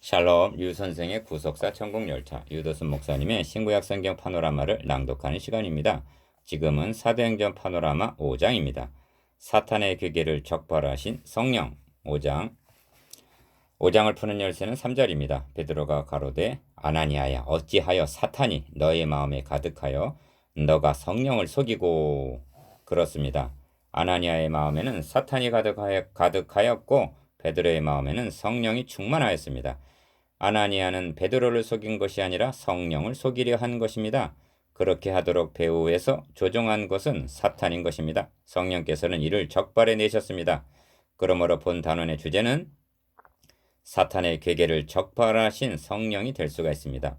샬롬 유 선생의 구속사 천국 열차 유도순 목사님의 신구약 성경 파노라마를 낭독하는 시간입니다. 지금은 사도행전 파노라마 5장입니다. 사탄의 괴계를 적발하신 성령 5장 5장을 푸는 열쇠는 3절입니다. 베드로가 가로되 아나니아야 어찌하여 사탄이 너의 마음에 가득하여 너가 성령을 속이고 그렇습니다. 아나니아의 마음에는 사탄이 가득하여, 가득하였고 베드로의 마음에는 성령이 충만하였습니다. 아나니아는 베드로를 속인 것이 아니라 성령을 속이려 한 것입니다. 그렇게 하도록 배후에서 조종한 것은 사탄인 것입니다. 성령께서는 이를 적발해 내셨습니다. 그러므로 본 단원의 주제는 사탄의 괴계를 적발하신 성령이 될 수가 있습니다.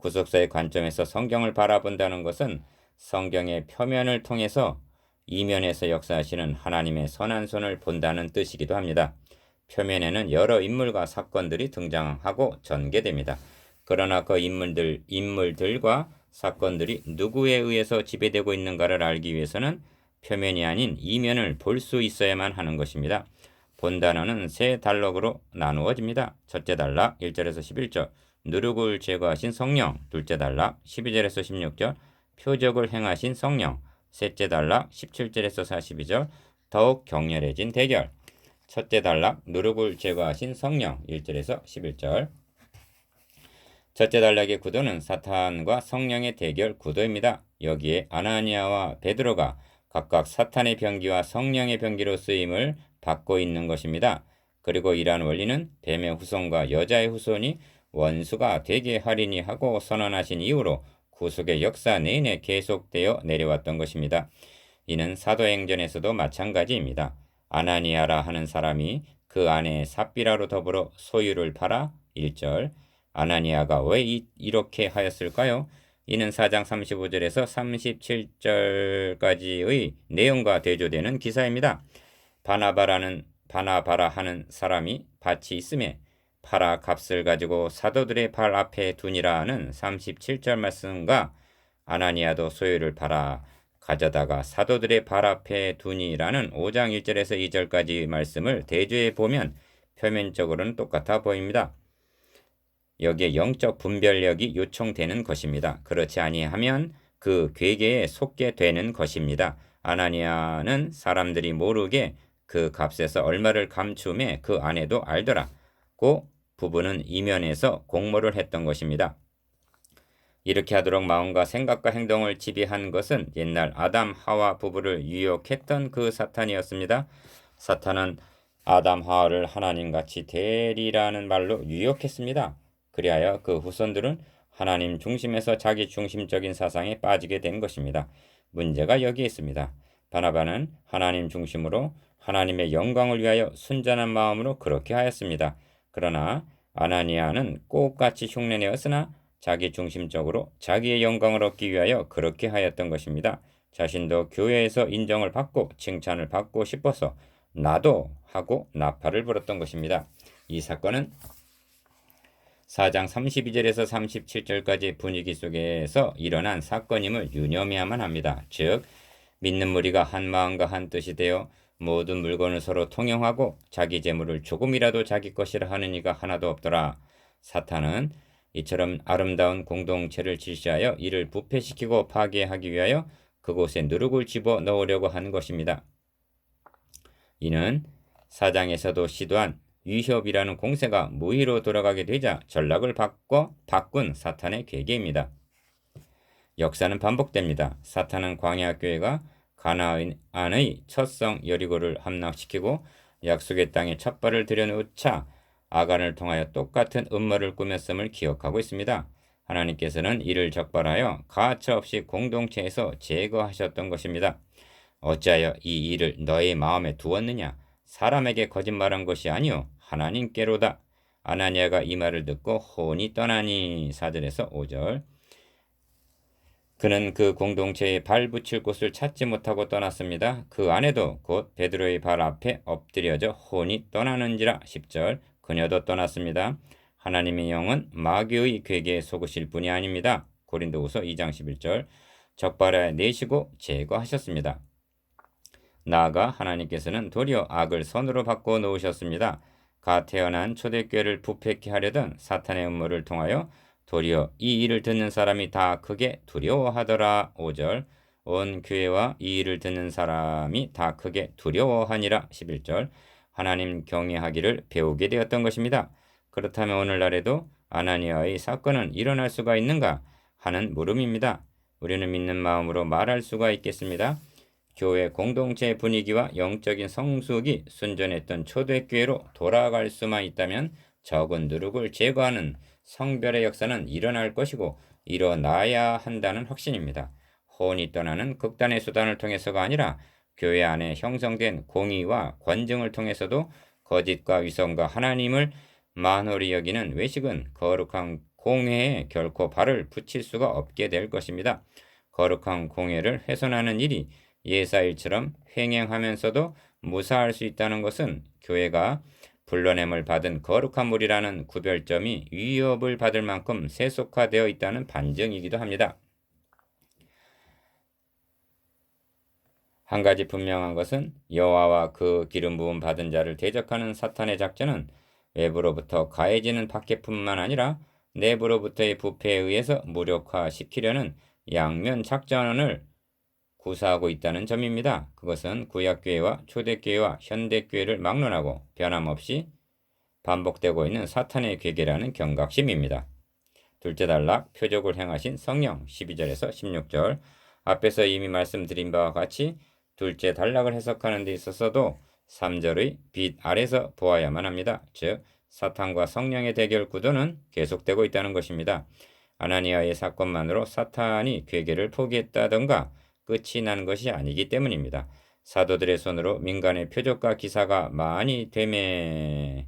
구속사의 관점에서 성경을 바라본다는 것은 성경의 표면을 통해서 이면에서 역사하시는 하나님의 선한 손을 본다는 뜻이기도 합니다. 표면에는 여러 인물과 사건들이 등장하고 전개됩니다. 그러나 그 인물들, 인물들과 사건들이 누구에 의해서 지배되고 있는가를 알기 위해서는 표면이 아닌 이면을 볼 수 있어야만 하는 것입니다. 본 단어는 세 단락으로 나누어집니다. 첫째 단락 1절에서 11절 누룩을 제거하신 성령 둘째 단락 12절에서 16절 표적을 행하신 성령 셋째 단락 17절에서 42절 더욱 격렬해진 대결 첫째 단락 누룩을 제거하신 성령 1절에서 11절 첫째 단락의 구도는 사탄과 성령의 대결 구도입니다. 여기에 아나니아와 베드로가 각각 사탄의 병기와 성령의 병기로 쓰임을 받고 있는 것입니다. 그리고 이러한 원리는 뱀의 후손과 여자의 후손이 원수가 되게 하리니 하고 선언하신 이후로 구속의 역사 내내 계속되어 내려왔던 것입니다. 이는 사도행전에서도 마찬가지입니다. 아나니아라 하는 사람이 그 안에 삽비라로 더불어 소유를 팔아 1절 아나니아가 왜 이, 이렇게 하였을까요? 이는 4장 35절에서 37절까지의 내용과 대조되는 기사입니다. 바나바라는 바나바라 하는 사람이 밭이 있음에 파라 값을 가지고 사도들의 발 앞에 두니라는 37절 말씀과 아나니아도 소유를 팔아 가져다가 사도들의 발 앞에 두니라는 5장 1절에서 2절까지 말씀을 대조해 보면 표면적으로는 똑같아 보입니다. 여기에 영적 분별력이 요청되는 것입니다. 그렇지 아니하면 그 괴계에 속게 되는 것입니다. 아나니아는 사람들이 모르게 그 값에서 얼마를 감춤해 그 아내도 알더라고 부부는 이면에서 공모를 했던 것입니다. 이렇게 하도록 마음과 생각과 행동을 지배한 것은 옛날 아담 하와 부부를 유혹했던 그 사탄이었습니다. 사탄은 아담 하와를 하나님같이 대리라는 말로 유혹했습니다. 그리하여 그 후손들은 하나님 중심에서 자기 중심적인 사상에 빠지게 된 것입니다. 문제가 여기 있습니다. 바나바는 하나님 중심으로 하나님의 영광을 위하여 순전한 마음으로 그렇게 하였습니다. 그러나 아나니아는 꽃같이 흉내내었으나 자기 중심적으로 자기의 영광을 얻기 위하여 그렇게 하였던 것입니다. 자신도 교회에서 인정을 받고 칭찬을 받고 싶어서 나도 하고 나팔을 불었던 것입니다. 이 사건은 4장 32절에서 37절까지 분위기 속에서 일어난 사건임을 유념해야만 합니다. 즉 믿는 무리가 한 마음과 한 뜻이 되어 모든 물건을 서로 통용하고 자기 재물을 조금이라도 자기 것이라 하는 이가 하나도 없더라. 사탄은 이처럼 아름다운 공동체를 질시하여 이를 부패시키고 파괴하기 위하여 그곳에 누룩을 집어 넣으려고 하는 것입니다. 이는 사장에서도 시도한 위협이라는 공세가 무의로 돌아가게 되자 전락을 바꿔 바꾼 사탄의 계계입니다. 역사는 반복됩니다. 사탄은 광야 교회가 가나안의 첫성 여리고를 함락시키고 약속의 땅에 첫 발을 들여놓자 아간을 통하여 똑같은 음모를 꾸몄음을 기억하고 있습니다. 하나님께서는 이를 적발하여 가차 없이 공동체에서 제거하셨던 것입니다. 어찌하여 이 일을 너의 마음에 두었느냐? 사람에게 거짓말한 것이 아니요 하나님께로다. 아나니아가 이 말을 듣고 혼이 떠나니 사절에서 5절 그는 그 공동체에 발 붙일 곳을 찾지 못하고 떠났습니다. 그 안에도 곧 베드로의 발 앞에 엎드려져 혼이 떠나는지라 10절 그녀도 떠났습니다. 하나님의 영은 마귀의 괴계에 속으실 분이 아닙니다. 고린도후서 2장 11절 적발하여 내시고 제거하셨습니다. 나아가 하나님께서는 도리어 악을 선으로 바꿔 놓으셨습니다. 가 태어난 초대교회를 부패케 하려던 사탄의 음모를 통하여 도리어 이 일을 듣는 사람이 다 크게 두려워하더라. 5절 온 교회와 이 일을 듣는 사람이 다 크게 두려워하니라. 11절 하나님 경외하기를 배우게 되었던 것입니다. 그렇다면 오늘날에도 아나니아의 사건은 일어날 수가 있는가 하는 물음입니다. 우리는 믿는 마음으로 말할 수가 있겠습니다. 교회 공동체 분위기와 영적인 성숙이 순전했던 초대교회로 돌아갈 수만 있다면 적은 누룩을 제거하는 성별의 역사는 일어날 것이고 일어나야 한다는 확신입니다. 혼이 떠나는 극단의 수단을 통해서가 아니라 교회 안에 형성된 공의와 권증을 통해서도 거짓과 위선과 하나님을 만홀히 여기는 외식은 거룩한 공회에 결코 발을 붙일 수가 없게 될 것입니다. 거룩한 공회를 훼손하는 일이 예사일처럼 횡행하면서도 무사할 수 있다는 것은 교회가 불러냄을 받은 거룩한 물이라는 구별점이 위협을 받을 만큼 세속화되어 있다는 반증이기도 합니다. 한 가지 분명한 것은 여호와와 그 기름 부음 받은 자를 대적하는 사탄의 작전은 외부로부터 가해지는 박해뿐만 아니라 내부로부터의 부패에 의해서 무력화시키려는 양면 작전을 구사하고 있다는 점입니다. 그것은 구약교회와 초대교회와 현대교회를 막론하고 변함없이 반복되고 있는 사탄의 괴계라는 경각심입니다. 둘째 단락 표적을 행하신 성령 12절에서 16절 앞에서 이미 말씀드린 바와 같이 둘째 단락을 해석하는 데 있어서도 3절의 빛 아래서 보아야만 합니다. 즉 사탄과 성령의 대결 구도는 계속되고 있다는 것입니다. 아나니아의 사건만으로 사탄이 괴계를 포기했다던가 끝이 난 것이 아니기 때문입니다. 사도들의 손으로 민간의 표적과 기사가 많이 되매의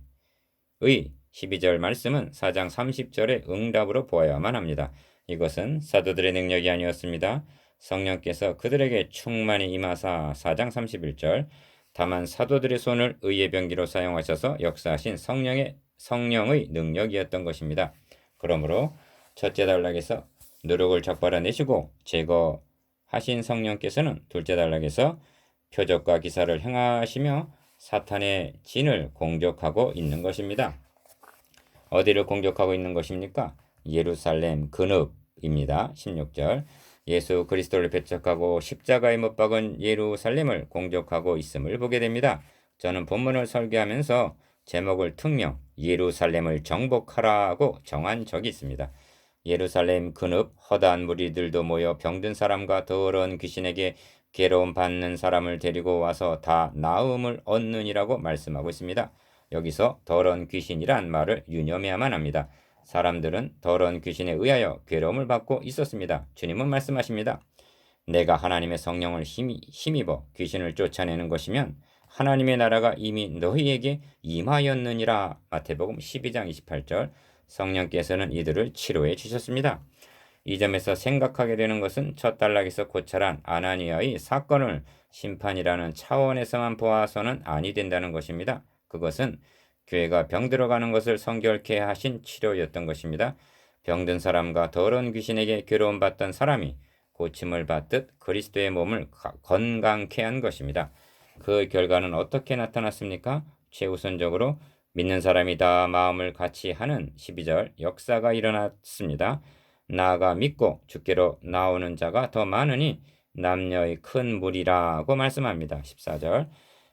12절 말씀은 4장 30절의 응답으로 보아야만 합니다. 이것은 사도들의 능력이 아니었습니다. 성령께서 그들에게 충만히 임하사 4장 31절 다만 사도들의 손을 의의 병기로 사용하셔서 역사하신 성령의 성령의 능력이었던 것입니다. 그러므로 첫째 단락에서 누룩을 적발아내시고 제거하신 성령께서는 둘째 단락에서 표적과 기사를 행하시며 사탄의 진을 공격하고 있는 것입니다. 어디를 공격하고 있는 것입니까? 예루살렘 근읍입니다. 16절 예수 그리스도를 배척하고 십자가에 못 박은 예루살렘을 공격하고 있음을 보게 됩니다. 저는 본문을 설계하면서 제목을 특명 예루살렘을 정복하라고 정한 적이 있습니다. 예루살렘 근읍 허다한 무리들도 모여 병든 사람과 더러운 귀신에게 괴로움 받는 사람을 데리고 와서 다 나음을 얻느니라고 말씀하고 있습니다. 여기서 더러운 귀신이란 말을 유념해야만 합니다. 사람들은 더러운 귀신에 의하여 괴로움을 받고 있었습니다. 주님은 말씀하십니다. 내가 하나님의 성령을 힘이, 힘입어 귀신을 쫓아내는 것이면 하나님의 나라가 이미 너희에게 임하였느니라. 마태복음 12장 28절 성령께서는 이들을 치료해 주셨습니다. 이 점에서 생각하게 되는 것은 첫 단락에서 고찰한 아나니아의 사건을 심판이라는 차원에서만 보아서는 아니 된다는 것입니다. 그것은 교회가 병 들어가는 것을 성결케 하신 치료였던 것입니다. 병든 사람과 더러운 귀신에게 괴로움 받던 사람이 고침을 받듯 그리스도의 몸을 건강케 한 것입니다. 그 결과는 어떻게 나타났습니까? 최우선적으로 믿는 사람이 다 마음을 같이 하는 12절 역사가 일어났습니다. 나아가 믿고 주께로 나오는 자가 더 많으니 남녀의 큰 무리라고 말씀합니다. 14절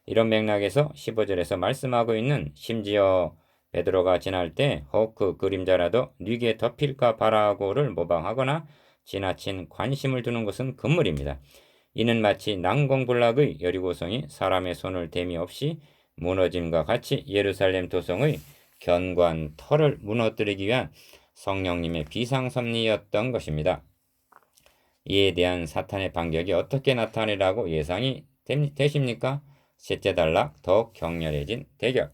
이런 맥락에서 15절에서 말씀하고 있는 심지어 베드로가 지날 때혹그 그림자라도 뉘게 덮일까 바라고를 모방하거나 지나친 관심을 두는 것은 금물입니다. 이는 마치 난공불락의 여리고성이 사람의 손을 댐이 없이 무너짐과 같이 예루살렘 도성의 견관 털을 무너뜨리기 위한 성령님의 비상섭리였던 것입니다. 이에 대한 사탄의 반격이 어떻게 나타내라고 예상이 되십니까? 셋째 단락 더욱 격렬해진 대결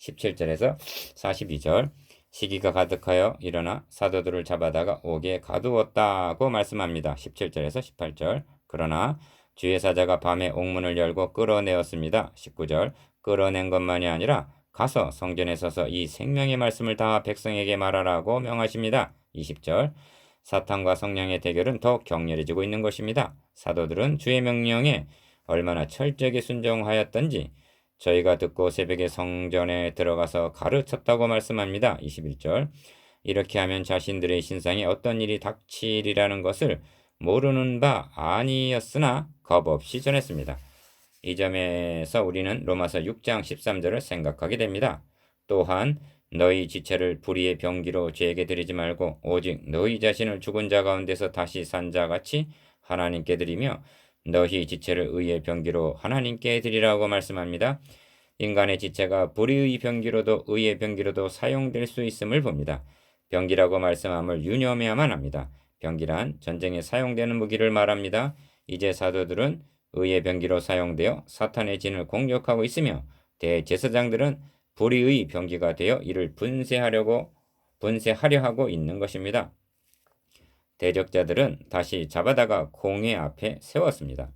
17절에서 42절 시기가 가득하여 일어나 사도들을 잡아다가 옥에 가두었다고 말씀합니다. 17절에서 18절 그러나 주의 사자가 밤에 옥문을 열고 끌어내었습니다. 19절 끌어낸 것만이 아니라 가서 성전에 서서 이 생명의 말씀을 다 백성에게 말하라고 명하십니다. 20절 사탄과 성령의 대결은 더욱 격렬해지고 있는 것입니다. 사도들은 주의 명령에 얼마나 철저하게 순종하였던지 저희가 듣고 새벽에 성전에 들어가서 가르쳤다고 말씀합니다. 21절. 이렇게 하면 자신들의 신상에 어떤 일이 닥치리라는 것을 모르는 바 아니었으나 겁 없이 전했습니다. 이 점에서 우리는 로마서 6장 13절을 생각하게 됩니다. 또한 너희 지체를 불의의 병기로 죄에게 드리지 말고 오직 너희 자신을 죽은 자 가운데서 다시 산 자 같이 하나님께 드리며 너희 지체를 의의 병기로 하나님께 드리라고 말씀합니다. 인간의 지체가 불의의 병기로도 의의 병기로도 사용될 수 있음을 봅니다. 병기라고 말씀함을 유념해야만 합니다. 병기란 전쟁에 사용되는 무기를 말합니다. 이제 사도들은 의의 병기로 사용되어 사탄의 진을 공격하고 있으며 대제사장들은 불의의 병기가 되어 이를 분쇄하려고 분쇄하려 하고 있는 것입니다. 대적자들은 다시 잡아다가 공회 앞에 세웠습니다.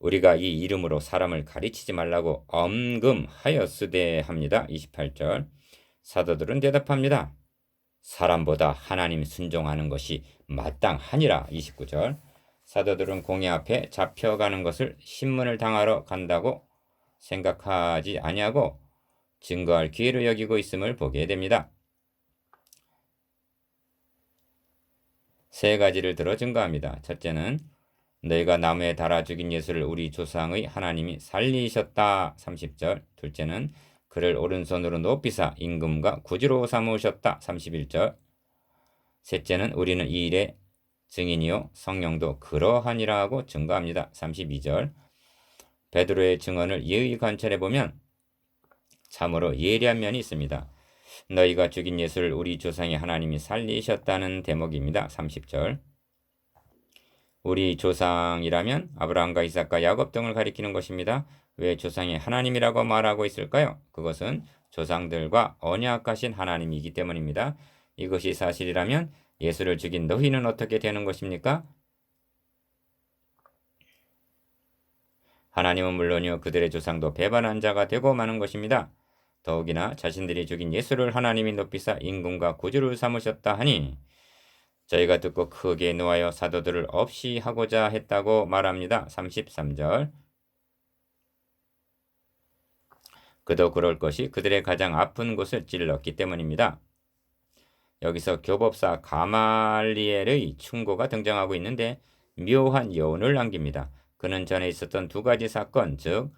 우리가 이 이름으로 사람을 가르치지 말라고 엄금하였으되 합니다. 28절. 사도들은 대답합니다. 사람보다 하나님 순종하는 것이 마땅하니라. 29절. 사도들은 공회 앞에 잡혀가는 것을 신문을 당하러 간다고 생각하지 아니하고 증거할 기회로 여기고 있음을 보게 됩니다. 세 가지를 들어 증거합니다. 첫째는 너희가 나무에 달아 죽인 예수를 우리 조상의 하나님이 살리셨다. 30절. 둘째는 그를 오른손으로 높이사 임금과 구주로 삼으셨다. 31절. 셋째는 우리는 이 일의 증인이요 성령도 그러하니라 하고 증거합니다. 32절. 베드로의 증언을 예의 관찰해 보면 참으로 예리한 면이 있습니다. 너희가 죽인 예수를 우리 조상의 하나님이 살리셨다는 대목입니다. 30절. 우리 조상이라면 아브라함과 이삭과 야곱 등을 가리키는 것입니다. 왜 조상의 하나님이라고 말하고 있을까요? 그것은 조상들과 언약하신 하나님이기 때문입니다. 이것이 사실이라면 예수를 죽인 너희는 어떻게 되는 것입니까? 하나님은 물론이요 그들의 조상도 배반한 자가 되고 마는 것입니다. 더욱이나 자신들이 죽인 예수를 하나님이 높이사 임금과 구주를 삼으셨다 하니 저희가 듣고 크게 놓아여 사도들을 없이 하고자 했다고 말합니다. 33절 그도 그럴 것이 그들의 가장 아픈 곳을 찔렀기 때문입니다. 여기서 교법사 가말리엘의 충고가 등장하고 있는데 묘한 여운을 남깁니다. 그는 전에 있었던 두 가지 사건, 즉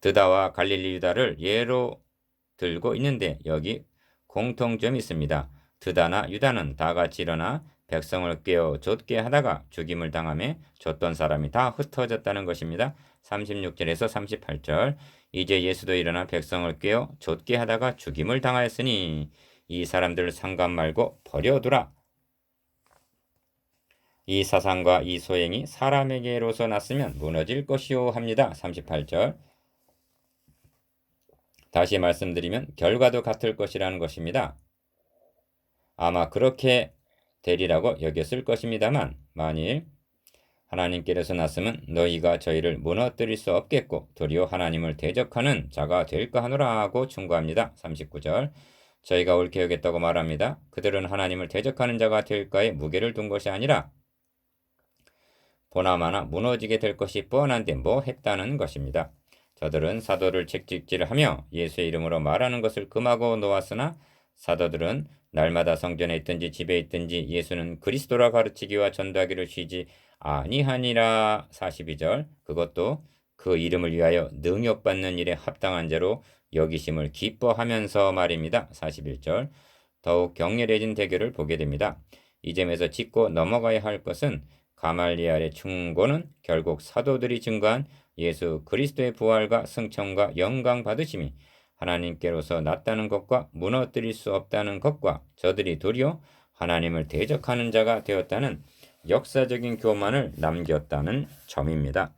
드다와 갈릴리 유다를 예로 들고 있는데 여기 공통점이 있습니다. 드다나 유다는 다 같이 일어나 백성을 깨어 좇게 하다가 죽임을 당함에 줬던 사람이 다 흩어졌다는 것입니다. 36절에서 38절 이제 예수도 일어나 백성을 깨어 좇게 하다가 죽임을 당하였으니 이 사람들을 상관 말고 버려두라. 이 사상과 이 소행이 사람에게로서 났으면 무너질 것이요 합니다. 38절 다시 말씀드리면 결과도 같을 것이라는 것입니다. 아마 그렇게 되리라고 여겼을 것입니다만 만일 하나님께로서 났으면 너희가 저희를 무너뜨릴 수 없겠고 도리어 하나님을 대적하는 자가 될까 하노라 하고 충고합니다. 39절 저희가 옳게 여겼다고 말합니다. 그들은 하나님을 대적하는 자가 될까에 무게를 둔 것이 아니라 보나마나 무너지게 될 것이 뻔한데 뭐 했다는 것입니다. 저들은 사도를 책찍질하며 예수의 이름으로 말하는 것을 금하고 놓았으나 사도들은 날마다 성전에 있든지 집에 있든지 예수는 그리스도라 가르치기와 전도하기를 쉬지 아니하니라 42절 그것도 그 이름을 위하여 능욕받는 일에 합당한 자로 여기심을 기뻐하면서 말입니다. 41절 더욱 격렬해진 대결을 보게 됩니다. 이 점에서 짚고 넘어가야 할 것은 가말리알의 충고는 결국 사도들이 증거한 예수 그리스도의 부활과 승천과 영광 받으심이 하나님께로서 낫다는 것과 무너뜨릴 수 없다는 것과 저들이 도리어 하나님을 대적하는 자가 되었다는 역사적인 교만을 남겼다는 점입니다.